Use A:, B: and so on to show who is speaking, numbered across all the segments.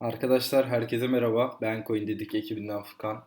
A: Arkadaşlar herkese merhaba. Ben CoinDedik ekibinden Furkan.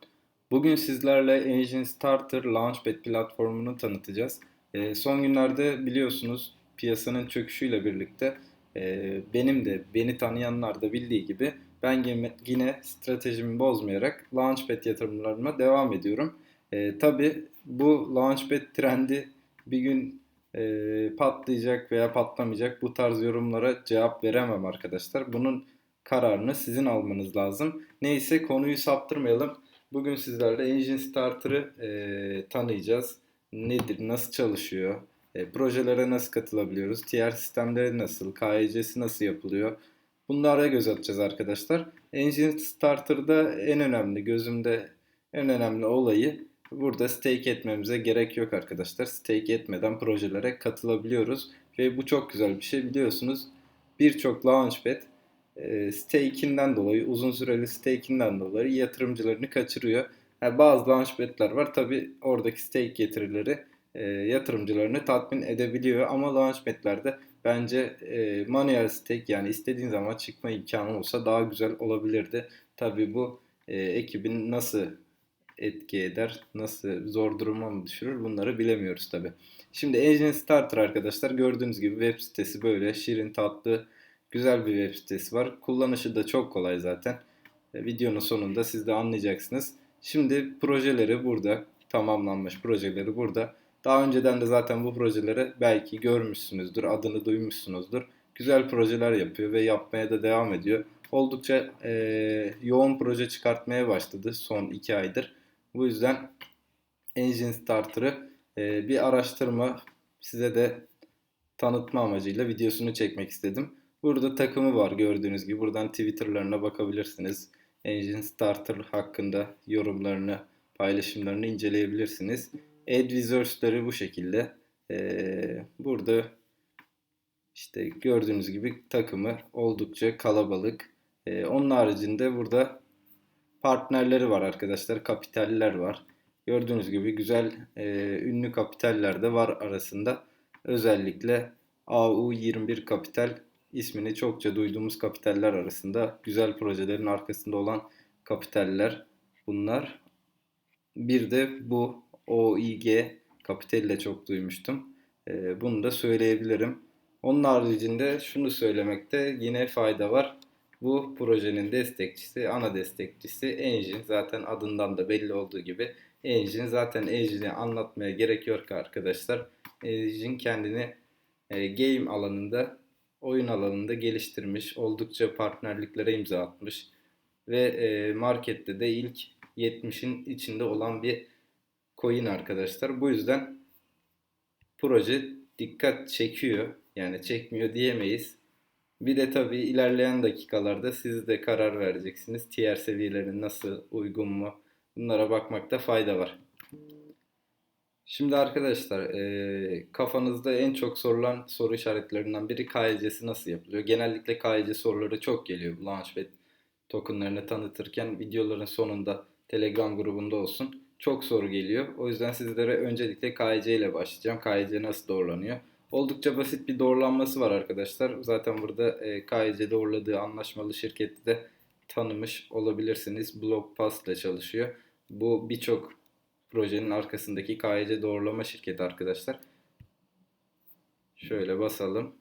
A: Bugün sizlerle Engine Starter Launchpad platformunu tanıtacağız. Ee, son günlerde biliyorsunuz piyasanın çöküşüyle birlikte e, benim de beni tanıyanlar da bildiği gibi ben yine stratejimi bozmayarak Launchpad yatırımlarıma devam ediyorum. E, Tabi bu Launchpad trendi bir gün e, patlayacak veya patlamayacak bu tarz yorumlara cevap veremem arkadaşlar. Bunun kararını sizin almanız lazım. Neyse konuyu saptırmayalım. Bugün sizlerle Engine Starter'ı e, tanıyacağız. Nedir, nasıl çalışıyor, e, projelere nasıl katılabiliyoruz, TR sistemleri nasıl, KYC'si nasıl yapılıyor. Bunlara göz atacağız arkadaşlar. Engine Starter'da en önemli, gözümde en önemli olayı burada stake etmemize gerek yok arkadaşlar. Stake etmeden projelere katılabiliyoruz. Ve bu çok güzel bir şey biliyorsunuz. Birçok launchpad e, stake'inden dolayı, uzun süreli stake'inden dolayı yatırımcılarını kaçırıyor. Yani bazı launchpad'ler var. Tabi oradaki stake getirileri e, yatırımcılarını tatmin edebiliyor. Ama launchpad'lerde bence e, manuel stake yani istediğin zaman çıkma imkanı olsa daha güzel olabilirdi. Tabi bu e, ekibin nasıl etki eder, nasıl zor duruma mı düşürür bunları bilemiyoruz tabi. Şimdi Engine Starter arkadaşlar gördüğünüz gibi web sitesi böyle şirin tatlı Güzel bir web sitesi var. Kullanışı da çok kolay zaten. E, videonun sonunda siz de anlayacaksınız. Şimdi projeleri burada. Tamamlanmış projeleri burada. Daha önceden de zaten bu projeleri belki görmüşsünüzdür, adını duymuşsunuzdur. Güzel projeler yapıyor ve yapmaya da devam ediyor. Oldukça e, yoğun proje çıkartmaya başladı son iki aydır. Bu yüzden Engine Starter'ı e, bir araştırma size de tanıtma amacıyla videosunu çekmek istedim. Burada takımı var gördüğünüz gibi. Buradan Twitter'larına bakabilirsiniz. Engine Starter hakkında yorumlarını, paylaşımlarını inceleyebilirsiniz. Advisors'ları bu şekilde. Ee, burada işte gördüğünüz gibi takımı oldukça kalabalık. Ee, onun haricinde burada partnerleri var arkadaşlar. Kapitaller var. Gördüğünüz gibi güzel e, ünlü kapitaller de var arasında. Özellikle AU21 Kapital ismini çokça duyduğumuz kapitaller arasında güzel projelerin arkasında olan kapitaller bunlar. Bir de bu OIG kapitali de çok duymuştum. Ee, bunu da söyleyebilirim. Onun haricinde şunu söylemekte yine fayda var. Bu projenin destekçisi, ana destekçisi Engine. Zaten adından da belli olduğu gibi Engine. Zaten Engine'i anlatmaya gerek yok arkadaşlar. Engine kendini e, game alanında oyun alanında geliştirmiş, oldukça partnerliklere imza atmış ve e, markette de ilk 70'in içinde olan bir coin arkadaşlar. Bu yüzden proje dikkat çekiyor. Yani çekmiyor diyemeyiz. Bir de tabii ilerleyen dakikalarda siz de karar vereceksiniz. TR seviyeleri nasıl, uygun mu? Bunlara bakmakta fayda var. Şimdi arkadaşlar e, kafanızda en çok sorulan soru işaretlerinden biri KYC'si nasıl yapılıyor? Genellikle KYC soruları çok geliyor Launchpad tokenlarını tanıtırken videoların sonunda Telegram grubunda olsun. Çok soru geliyor. O yüzden sizlere öncelikle KYC ile başlayacağım. KYC nasıl doğrulanıyor? Oldukça basit bir doğrulanması var arkadaşlar. Zaten burada e, KYC doğruladığı anlaşmalı şirketi de tanımış olabilirsiniz. Blockpass ile çalışıyor. Bu birçok projenin arkasındaki KYC doğrulama şirketi arkadaşlar. Şöyle basalım.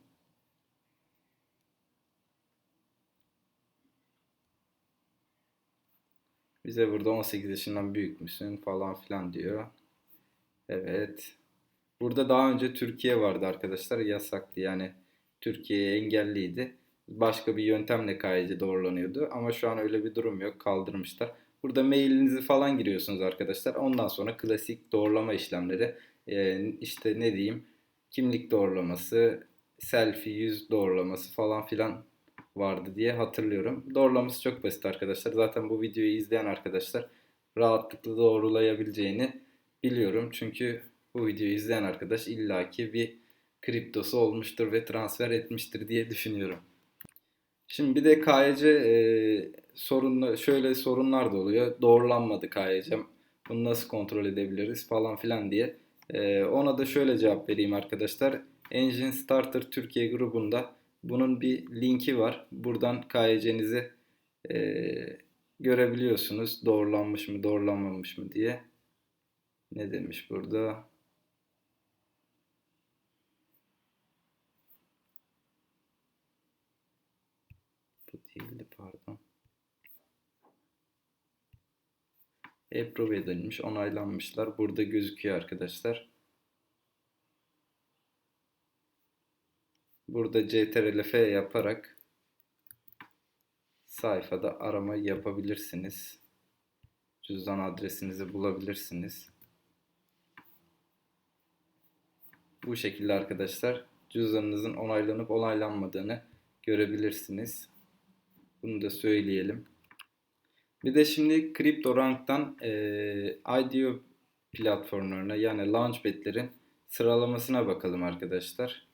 A: Bize burada 18 yaşından büyük müsün falan filan diyor. Evet. Burada daha önce Türkiye vardı arkadaşlar. Yasaktı yani. Türkiye engelliydi. Başka bir yöntemle KYC doğrulanıyordu. Ama şu an öyle bir durum yok. Kaldırmışlar. Burada mailinizi falan giriyorsunuz arkadaşlar. Ondan sonra klasik doğrulama işlemleri. Ee, işte ne diyeyim kimlik doğrulaması, selfie yüz doğrulaması falan filan vardı diye hatırlıyorum. Doğrulaması çok basit arkadaşlar. Zaten bu videoyu izleyen arkadaşlar rahatlıkla doğrulayabileceğini biliyorum. Çünkü bu videoyu izleyen arkadaş illaki bir kriptosu olmuştur ve transfer etmiştir diye düşünüyorum. Şimdi bir de KYC e, sorunla, şöyle sorunlar da oluyor. Doğrulanmadı KYC'm. Bunu nasıl kontrol edebiliriz falan filan diye. E, ona da şöyle cevap vereyim arkadaşlar. Engine Starter Türkiye grubunda bunun bir linki var. Buradan KYC'nizi Ee, görebiliyorsunuz doğrulanmış mı doğrulanmamış mı diye. Ne demiş burada? Bu değildi pardon. Approve edilmiş, onaylanmışlar. Burada gözüküyor arkadaşlar. Burada CTRL-F yaparak sayfada arama yapabilirsiniz. Cüzdan adresinizi bulabilirsiniz. Bu şekilde arkadaşlar cüzdanınızın onaylanıp onaylanmadığını görebilirsiniz. Bunu da söyleyelim. Bir de şimdi CryptoRank'tan e, IDO platformlarına yani Launchpad'lerin sıralamasına bakalım arkadaşlar.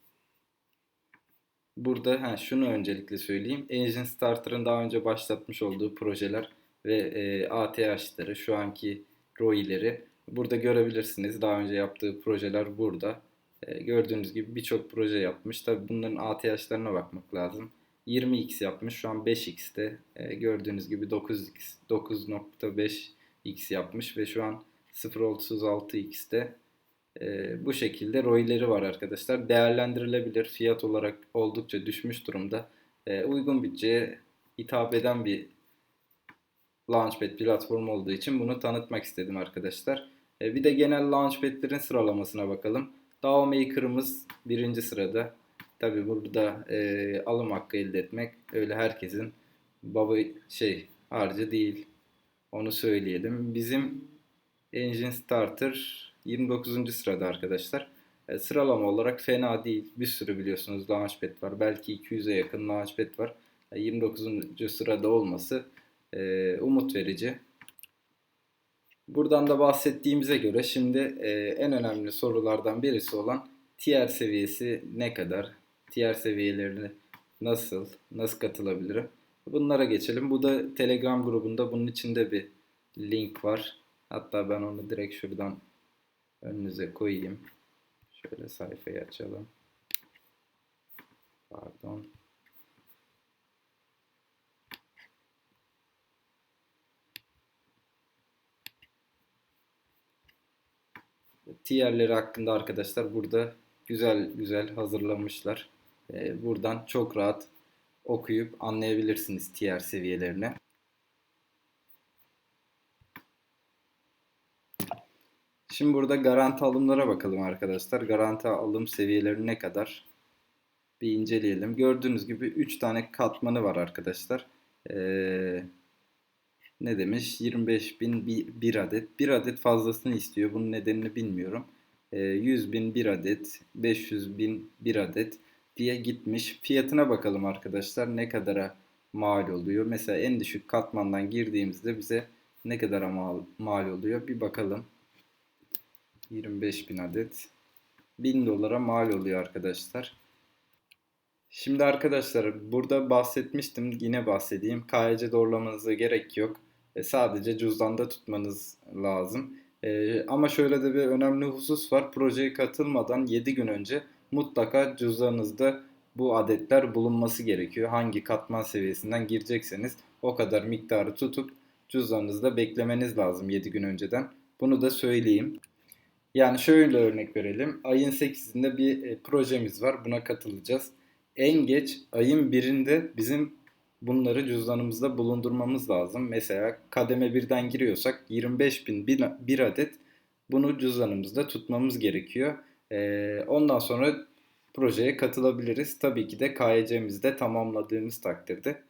A: Burada ha, şunu öncelikle söyleyeyim. Engine Starter'ın daha önce başlatmış olduğu projeler ve e, ATH'ları, şu anki ROI'leri burada görebilirsiniz. Daha önce yaptığı projeler burada. E, gördüğünüz gibi birçok proje yapmış. Tabi bunların ATH'larına bakmak lazım. 20x yapmış. Şu an 5x'te. E, gördüğünüz gibi 9x 9.5x yapmış ve şu an 0.36x'te. E, bu şekilde ROI'leri var arkadaşlar. Değerlendirilebilir. Fiyat olarak oldukça düşmüş durumda. E, uygun bütçeye hitap eden bir Launchpad platformu olduğu için bunu tanıtmak istedim arkadaşlar. E, bir de genel Launchpad'lerin sıralamasına bakalım. DAO Maker'ımız birinci sırada. Tabi burada e, alım hakkı elde etmek öyle herkesin baba şey harcı değil. Onu söyleyelim. Bizim Engine Starter 29. sırada arkadaşlar. E, sıralama olarak fena değil. Bir sürü biliyorsunuz Launchpad var. Belki 200'e yakın Launchpad var. E, 29. sırada olması e, umut verici. Buradan da bahsettiğimize göre şimdi e, en önemli sorulardan birisi olan tier seviyesi ne kadar? Tier seviyelerine nasıl, nasıl katılabilirim? Bunlara geçelim. Bu da Telegram grubunda bunun içinde bir link var. Hatta ben onu direkt şuradan önünüze koyayım. Şöyle sayfayı açalım. Pardon. Tierleri hakkında arkadaşlar burada güzel güzel hazırlamışlar. Ee, buradan çok rahat okuyup anlayabilirsiniz tier seviyelerini. Şimdi burada garanti alımlara bakalım arkadaşlar. Garanti alım seviyeleri ne kadar? Bir inceleyelim. Gördüğünüz gibi 3 tane katmanı var arkadaşlar. Ee, ne demiş? 25 bin bir adet. Bir adet fazlasını istiyor. Bunun nedenini bilmiyorum. Ee, 100 bin bir adet, 500 bin bir adet diye gitmiş. Fiyatına bakalım arkadaşlar. Ne kadara mal oluyor? Mesela en düşük katmandan girdiğimizde bize ne kadara mal, mal oluyor? Bir bakalım. 25 bin adet. 1000 dolara mal oluyor arkadaşlar. Şimdi arkadaşlar burada bahsetmiştim yine bahsedeyim. KYC doğrulamanıza gerek yok. E, sadece cüzdanda tutmanız lazım. E, ama şöyle de bir önemli husus var. Projeye katılmadan 7 gün önce mutlaka cüzdanınızda bu adetler bulunması gerekiyor. Hangi katman seviyesinden girecekseniz o kadar miktarı tutup cüzdanınızda beklemeniz lazım 7 gün önceden. Bunu da söyleyeyim. Yani şöyle örnek verelim. Ayın 8'inde bir e, projemiz var. Buna katılacağız. En geç ayın birinde bizim bunları cüzdanımızda bulundurmamız lazım. Mesela kademe birden giriyorsak 25 bin bir, bir adet bunu cüzdanımızda tutmamız gerekiyor. Ee, ondan sonra projeye katılabiliriz. Tabii ki de KYC'mizi de tamamladığımız takdirde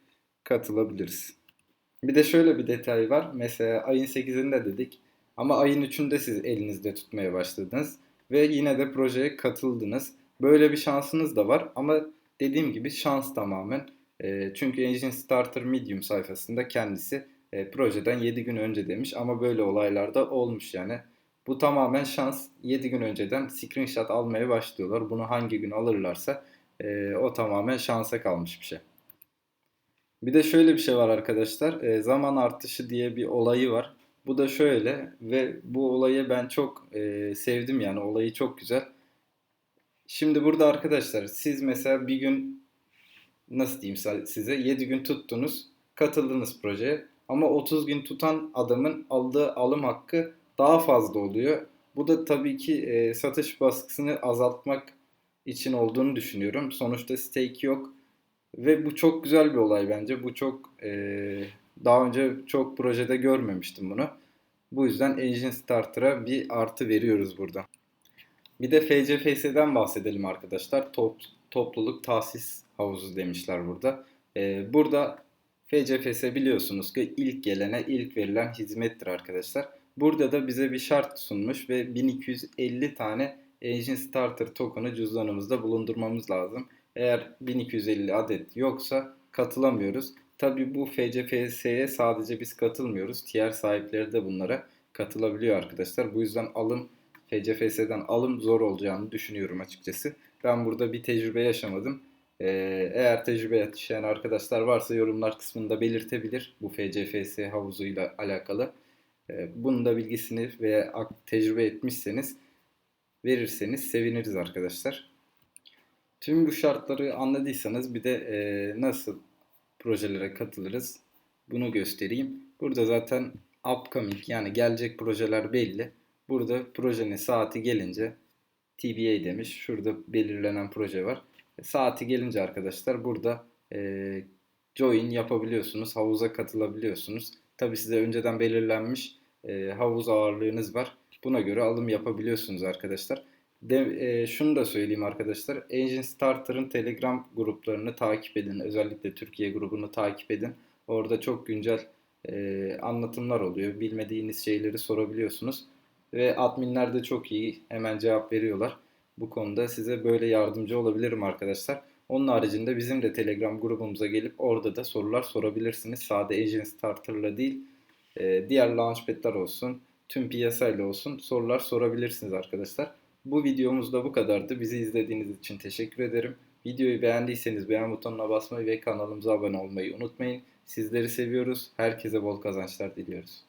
A: katılabiliriz. Bir de şöyle bir detay var. Mesela ayın 8'inde dedik. Ama ayın 3'ünde siz elinizde tutmaya başladınız ve yine de projeye katıldınız. Böyle bir şansınız da var ama dediğim gibi şans tamamen. E, çünkü Engine Starter Medium sayfasında kendisi e, projeden 7 gün önce demiş ama böyle olaylar da olmuş yani. Bu tamamen şans. 7 gün önceden screenshot almaya başlıyorlar. Bunu hangi gün alırlarsa e, o tamamen şansa kalmış bir şey. Bir de şöyle bir şey var arkadaşlar. E, zaman artışı diye bir olayı var. Bu da şöyle ve bu olayı ben çok e, sevdim yani olayı çok güzel. Şimdi burada arkadaşlar siz mesela bir gün nasıl diyeyim size 7 gün tuttunuz katıldınız projeye. Ama 30 gün tutan adamın aldığı alım hakkı daha fazla oluyor. Bu da tabii ki e, satış baskısını azaltmak için olduğunu düşünüyorum. Sonuçta stake yok ve bu çok güzel bir olay bence. Bu çok e, daha önce çok projede görmemiştim bunu. Bu yüzden Engine Starter'a bir artı veriyoruz burada. Bir de FCFS'den bahsedelim arkadaşlar. Top, topluluk tahsis havuzu demişler burada. Ee, burada FCFS biliyorsunuz ki ilk gelene ilk verilen hizmettir arkadaşlar. Burada da bize bir şart sunmuş ve 1250 tane Engine Starter token'ı cüzdanımızda bulundurmamız lazım. Eğer 1250 adet yoksa katılamıyoruz. Tabi bu FCFS'ye sadece biz katılmıyoruz. Diğer sahipleri de bunlara katılabiliyor arkadaşlar. Bu yüzden alım FCFS'den alım zor olacağını düşünüyorum açıkçası. Ben burada bir tecrübe yaşamadım. Ee, eğer tecrübe yaşayan arkadaşlar varsa yorumlar kısmında belirtebilir bu FCFS havuzuyla alakalı. Ee, bunun da bilgisini veya tecrübe etmişseniz verirseniz seviniriz arkadaşlar. Tüm bu şartları anladıysanız bir de e, nasıl projelere katılırız bunu göstereyim. Burada zaten upcoming yani gelecek projeler belli. Burada projenin saati gelince TBA demiş. Şurada belirlenen proje var. E, saati gelince arkadaşlar burada e, join yapabiliyorsunuz. Havuza katılabiliyorsunuz. Tabi size önceden belirlenmiş e, havuz ağırlığınız var. Buna göre alım yapabiliyorsunuz arkadaşlar. De, e, şunu da söyleyeyim arkadaşlar. Engine Starter'ın Telegram gruplarını takip edin. Özellikle Türkiye grubunu takip edin. Orada çok güncel e, anlatımlar oluyor. Bilmediğiniz şeyleri sorabiliyorsunuz. Ve adminler de çok iyi. Hemen cevap veriyorlar. Bu konuda size böyle yardımcı olabilirim arkadaşlar. Onun haricinde bizim de Telegram grubumuza gelip orada da sorular sorabilirsiniz. Sade Agent Starter'la değil, e, diğer launchpad'ler olsun, tüm piyasayla olsun sorular sorabilirsiniz arkadaşlar. Bu videomuz da bu kadardı. Bizi izlediğiniz için teşekkür ederim. Videoyu beğendiyseniz beğen butonuna basmayı ve kanalımıza abone olmayı unutmayın. Sizleri seviyoruz. Herkese bol kazançlar diliyoruz.